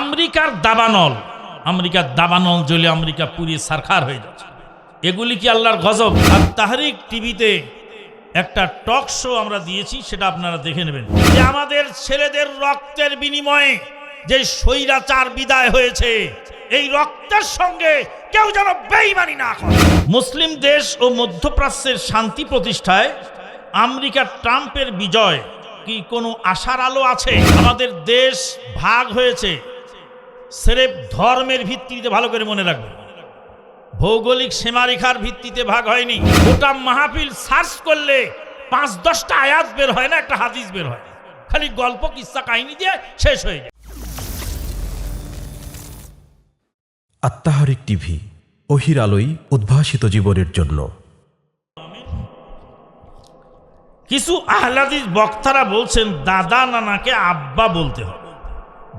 আমেরিকার দাবানল। আমেরিকার দাবানল জ্বলে আমেরিকা পুড়িয়ে সারখার হয়ে যাচ্ছে। এগুলি কি আল্লাহর গজব? আর তাহারিক টিভিতে একটা টক শো আমরা দিয়েছি, সেটা আপনারা দেখে নেবেন। যে আমাদের ছেলেদের রক্তের বিনিময়ে যে স্বৈরাচার বিদায় হয়েছে, এই রক্তের সঙ্গে কেউ যেন বেইমানি না করে। মুসলিম দেশ ও মধ্যপ্রাচ্যের শান্তি প্রতিষ্ঠায় আমেরিকার ট্রাম্পের বিজয় কি কোনো আশার আলো আছে? আমাদের দেশ ভাগ হয়েছে। সেরেফ ধর্মের ভিত্তিতে ভালো করে মনে রাখবেন ভৌগোলিক সীমারেখার ভিত্তিতে ভাগ হয়নি। গোটা মাহফিল সার্চ করলে পাঁচ দশটা আয়াত বের হয় না একটা হাদিস বের হয়। খালি গল্প কিস্সা কাহিনী দিয়ে শেষ হয়ে যায়। আত্মাহারিক টিভি অহির আলোই উদ্ভাসিত জীবনের জন্য। কিছু আহলাদিস বক্তারা বলছেন দাদা নানাকে আব্বা বলতে হবে।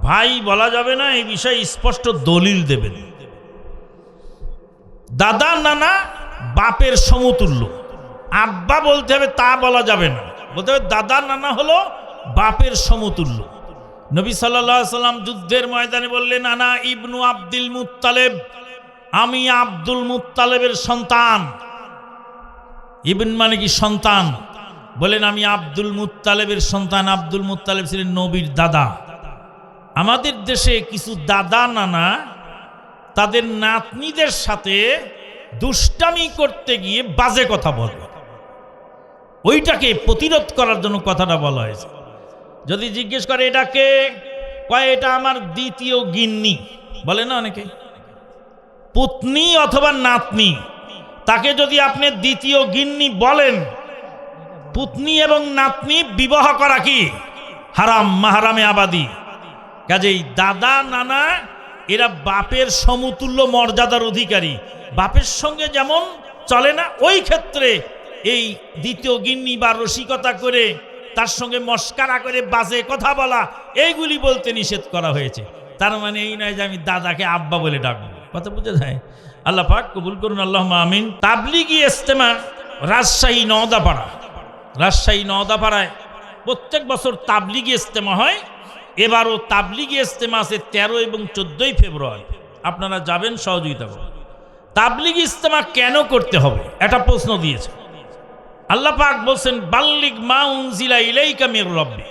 ভাই বলা যাবে না, এই বিষয়ে স্পষ্ট দলিল দেবেন। দাদা, নানা, বাপের সমতুল্য। আব্বা বলতে হবে, তা বলা যাবে না। বলতে হবে, দাদা, নানা হলো বাপের সমতুল্য। নবী সাল্লাম যুদ্ধের ময়দানে বললেন, নানা, ইবনু আব্দুল মুত্তালেব, আমি আব্দুল মুত্তালেবের সন্তান। ইবন মানে কি সন্তান? বলেন, আমি আব্দুল মুত্তালেবের সন্তান। আব্দুল মুত্তালেব ছিলেন নবীর দাদা। আমাদের দেশে কিছু দাদা নানা, তাদের নাতনিদের সাথে দুষ্টামি করতে গিয়ে বাজে কথা বলে। ওইটাকে প্রতিরোধ করার জন্য কথাটা বলা হয়েছে। যদি জিজ্ঞেস করে এটাকে কয়, এটা আমার দ্বিতীয় গিন্নি। বলে না অনেকে? পুতনি অথবা নাতনি। তাকে যদি আপনি দ্বিতীয় গিন্নি বলেন, পুতনি এবং নাতনি বিবাহ করা কি? হারাম, মাহারামে আবাদি। কাজেই দাদা, নানা, এরা বাপের সমতুল্য মর্যাদার অধিকারী। বাপের সঙ্গে যেমন চলে না, ওই ক্ষেত্রে এই দ্বিতীয় গিন্নি বা রসিকতা করে, তার সঙ্গে মস্কারা করে বাজে কথা বলা, এইগুলি বলতে নিষেধ করা হয়েছে। তার মানে এই নয় যে আমি দাদাকে আব্বা বলে ডাকবো। কথা বুঝে যায়? আল্লাহ পাক কবুল করুন আল্লাহ আমিন। তাবলিগি ইস্তেমা রাজশাহী নওদাপাড়া। রাজশাহী নওদাপাড়ায় প্রত্যেক বছর তাবলিগি ইস্তেমা হয়। এবারও তাবলিগি ইস্তেমা আছে তেরো এবং চোদ্দোই ফেব্রুয়ারি। আপনারা যাবেন, সহযোগিতা করুন তাবলিগি ইস্তেমা কেন করতে হবে? একটা প্রশ্ন দিয়েছে। আল্লাহ পাক বলছেন বাল্লিক মা উনজিলা ইলাইকা মির রব্বি।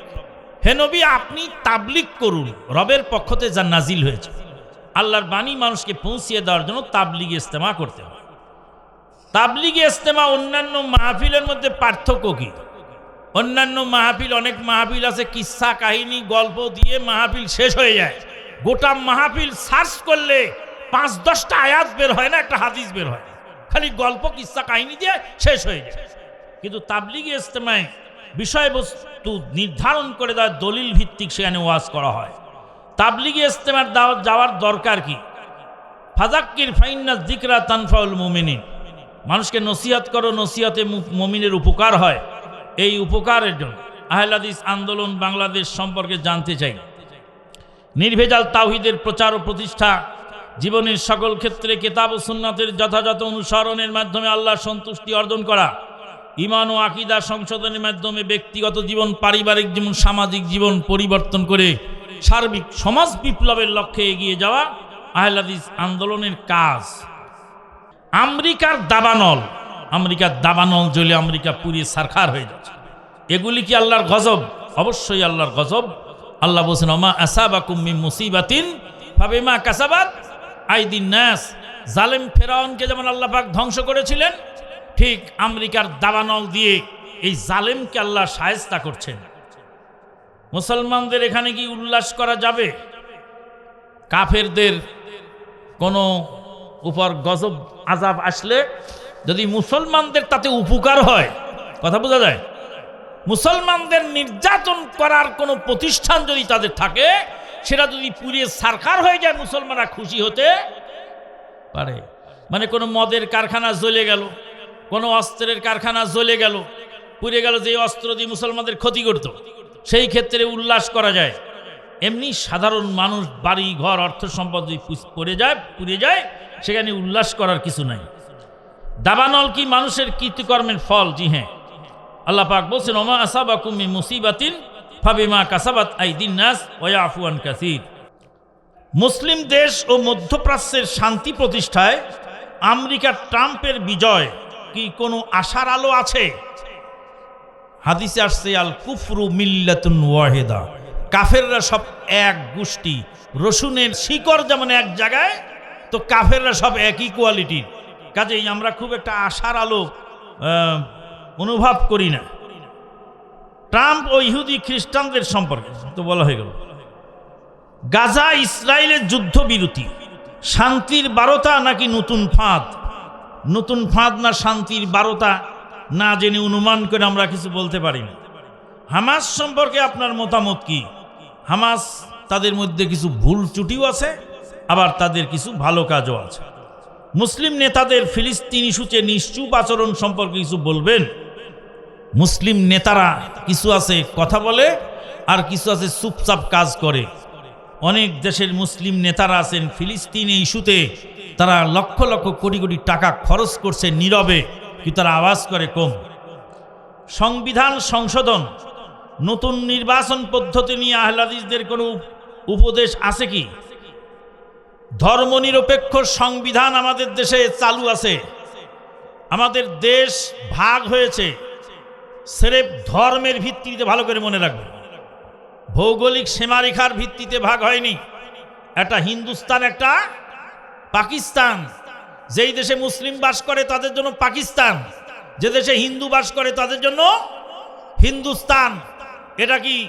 হে নবী, আপনি তাবলিগ করুন, রবের পক্ষতে যা নাজিল হয়েছে। আল্লাহর বাণী মানুষকে পৌঁছিয়ে দেওয়ার জন্য তাবলিগ ইজতেমা করতে হবে। তাবলিগ ইজতেমা অন্যান্য মাহফিলের মধ্যে পার্থক্য কি? অন্যান্য মাহফিল, অনেক মাহফিল আছে কিস্সা কাহিনী, গল্প দিয়ে মাহফিল শেষ হয়ে যায়। গোটা মাহফিল সার্চ করলে পাঁচ, দশটা আয়াত বের হয় না, একটা হাদিস বের হয় খালি গল্প কিস্সা কাহিনী দিয়ে শেষ হয়ে যায়। কিন্তু তাবলিগি ইস্তেমায় বিষয়বস্তু নির্ধারণ করে দেওয়া দলিল ভিত্তিক সেখানে ওয়াজ করা হয়। তাবলিগি ইস্তেমার দাওয়াত যাওয়ার দরকার কি? ফাজাক্কির ফাইন্না জিকরা তানফাউল মুমিনিন। মানুষকে নসিহত করো, নসিহতে মুমিনের উপকার হয়। এই উপকারের জন্য। আহলাদিস আন্দোলন বাংলাদেশ সম্পর্কে জানতে চাই। নির্ভেজাল তাওহিদের প্রচার ও প্রতিষ্ঠা জীবনের সকল ক্ষেত্রে কেতাব ও সুন্নাতের যথাযথ অনুসরণের মাধ্যমে আল্লাহ সন্তুষ্টি অর্জন করা ইমান ও আকিদা সংশোধনের মাধ্যমে ব্যক্তিগত জীবন, পারিবারিক জীবন, সামাজিক জীবন পরিবর্তন করে সার্বিক সমাজ বিপ্লবের লক্ষ্যে এগিয়ে যাওয়া আহলাদিস আন্দোলনের কাজ। আমেরিকার দাবানল আমেরিকার দাবানল জ্বলে আমেরিকা পুড়িয়ে সারখার হয়ে যাচ্ছে। এগুলি কি আল্লাহর গজব? অবশ্যই আল্লাহর গজব। আল্লাহ বলছেন অমা আসাবা কুম্মি মুসিবাতিন ভাবে মা কাসাবাত আইদিন নাস। জালেম ফেরাউনকে যেমন আল্লাহ পাক ধ্বংস করেছিলেন, ঠিক আমেরিকার দাবানল দিয়ে এই জালেমকে আল্লাহ সায়স্তা করছেন। মুসলমানদের এখানে কি উল্লাস করা যাবে? কাফেরদের কোনো উপর গজব আজাব আসলে যদি মুসলমানদের তাতে উপকার হয়, কথা বোঝা যায়? মুসলমানদের নির্যাতন করার কোনো প্রতিষ্ঠান যদি তাদের থাকে, সেটা যদি পুড়িয়ে সারকার হয়ে যায়, মুসলমানরা খুশি হতে পারে। মানে কোনো মদের কারখানা জ্বলে গেল, কোনো অস্ত্রের কারখানা জ্বলে গেল, পুড়ে গেল যে অস্ত্র দিয়ে মুসলমানদের ক্ষতি করত, সেই ক্ষেত্রে উল্লাস করা যায়। এমনি সাধারণ মানুষ বাড়ি, ঘর, অর্থ সম্পদ যদি পড়ে যায়, পুড়ে যায়, সেখানে উল্লাস করার কিছু নাই। দাবানল কি মানুষের কৃতকর্মের ফল? জি হ্যাঁ। আল্লাহ পাক বলছেন, ওমা আসাবা কুমি মুসিবাতিন ফাবিমা কাসাবাত আইদিন নাস ওয়া আফুয়ান কাসির। মুসলিম দেশ ও মধ্যপ্রাচ্যের শান্তি প্রতিষ্ঠায় আমেরিকার ট্রাম্পের বিজয় কি কোনো আশার আলো আছে? হাদিসে আসছে, আল কুফরু মিল্লাতুন ওয়াহেদা। কাফেররা সব এক গোষ্ঠী। রসুনের শিকড় যেমন এক জায়গায়, তো কাফেররা সব একই কোয়ালিটির। কাজেই আমরা খুব একটা আশার আলো অনুভব করি না। ট্রাম্প ও ইহুদি খ্রিস্টানদের সম্পর্কে তো বলা হয়ে গেল। গাজা ইসরায়েলের যুদ্ধবিরতি, শান্তির বারতা নাকি নতুন ফাঁদ? নতুন ফাঁদ না শান্তির বারতা, না জেনে অনুমান করে আমরা কিছু বলতে পারি না। হামাস সম্পর্কে আপনার মতামত কি? হামাস তাদের মধ্যে কিছু ভুল ত্রুটিও আছে, আবার তাদের কিছু ভালো কাজও আছে। মুসলিম নেতাদের ফিলিস্তিন ইস্যুতে নিশ্চুপ আচরণ সম্পর্কে কিছু বলবেন? মুসলিম নেতারা কিছু আছে কথা বলে, আর কিছু আছে চুপচাপ কাজ করে। অনেক দেশের মুসলিম নেতারা আছেন ফিলিস্তিন ইস্যুতে। তারা লক্ষ লক্ষ কোটি কোটি টাকা খরচ করছে নীরবে, কিন্তু তারা আওয়াজ করে কম। সংবিধান সংশোধন, নতুন নির্বাচন পদ্ধতি নিয়ে আহলাদিসদের কোনো উপদেশ আছে কি? ধর্মনিরপেক্ষ সংবিধান আমাদের দেশে চালু আছে। আমাদের দেশ ভাগ হয়েছে। সেরেফ ধর্মের ভিত্তিতে ভালো করে মনে রাখবে। ভৌগোলিক সীমারেখার ভিত্তিতে ভাগ হয়নি। একটা হিন্দুস্তান, একটা পাকিস্তান। যেই দেশে মুসলিম বাস করে তাদের জন্য পাকিস্তান। যে দেশে হিন্দু বাস করে তাদের জন্য হিন্দুস্তান। এটা কি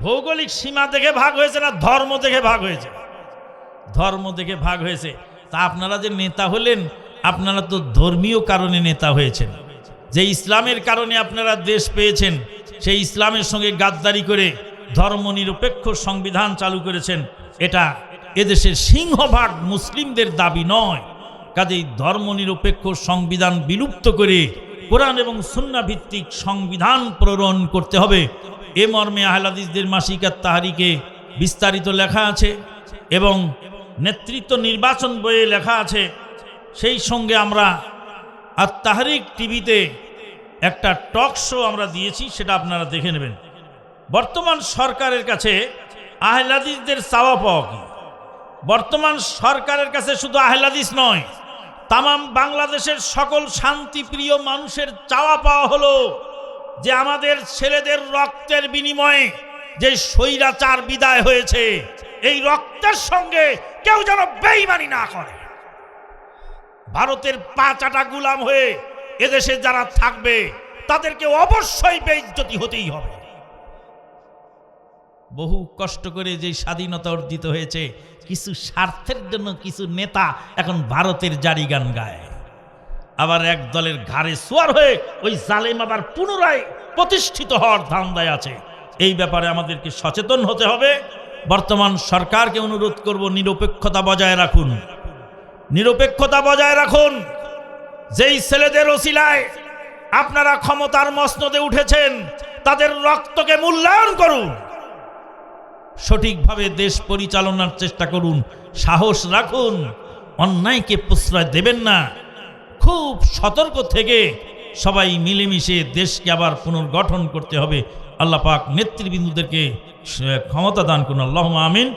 ভৌগোলিক সীমা দেখে ভাগ হয়েছে না ধর্ম দেখে ভাগ হয়েছে? ধর্ম দেখে ভাগ হয়েছে। তা আপনারা যে নেতা হলেন, আপনারা তো ধর্মীয় কারণে নেতা হয়েছেন। যে ইসলামের কারণে আপনারা দেশ পেয়েছেন, সেই ইসলামের সঙ্গে গাদ্দারি করে ধর্মনিরপেক্ষ সংবিধান চালু করেছেন, এটা এদেশের সিংহভাগ মুসলিমদের দাবি নয়। কাজেই ধর্মনিরপেক্ষ সংবিধান বিলুপ্ত করে কোরআন এবং সুন্না ভিত্তিক সংবিধান প্রণয়ন করতে হবে। এ মর্মে আহলাদিসদের মাসিকার তাহারিকে বিস্তারিত লেখা আছে এবং নেতৃত্ব নির্বাচন বইয়ে লেখা আছে, সেই সঙ্গে আমরা আর তাহারিক টিভিতে একটা টক শো আমরা দিয়েছি, সেটা আপনারা দেখে নেবেন। বর্তমান সরকারের কাছে আহলাদিসদের চাওয়া পাওয়া কি? বর্তমান সরকারের কাছে শুধু আহলাদিস নয়, তামাম বাংলাদেশের সকল শান্তিপ্রিয় মানুষের চাওয়া পাওয়া হলো যে আমাদের ছেলেদের রক্তের বিনিময়ে যে স্বৈরাচার বিদায় হয়েছে, এই রক্তের সঙ্গে কেউ যেন বেইমানি না করে। ভারতের পাঁচাটা গুলাম হয়ে এদেশে যারা থাকবে, তাদেরকে অবশ্যই বেইজ্জতি হতেই হবে। বহু কষ্ট করে যে স্বাধীনতা অর্জিত হয়েছে, কিছু স্বার্থের জন্য কিছু নেতা এখন ভারতের জারি গান গায়। আবার এক দলের ঘাড়ে সোয়ার হয়ে ওই জালেম আবার পুনরায় প্রতিষ্ঠিত হওয়ার ধান্দায় আছে। এই ব্যাপারে আমাদেরকে সচেতন হতে হবে। বর্তমান সরকারকে অনুরোধ করব নিরপেক্ষতা বজায় রাখুন। নিরপেক্ষতা বজায় রাখুন। যেই ছেলেদের ওসিলায় আপনারা ক্ষমতার মসনদে উঠেছেন, তাদের রক্তকে মূল্যায়ন করুন। সঠিকভাবে দেশ পরিচালনার চেষ্টা করুন, সাহস রাখুন, অন্যায়কে প্রশ্রয় দেবেন না। খুব সতর্ক থেকে সবাই মিলেমিশে দেশকে আবার পুনর্গঠন করতে হবে। আল্লাহ পাক নেতৃবৃন্দদেরকে ক্ষমতা দান করুন আল্লাহ আমিন।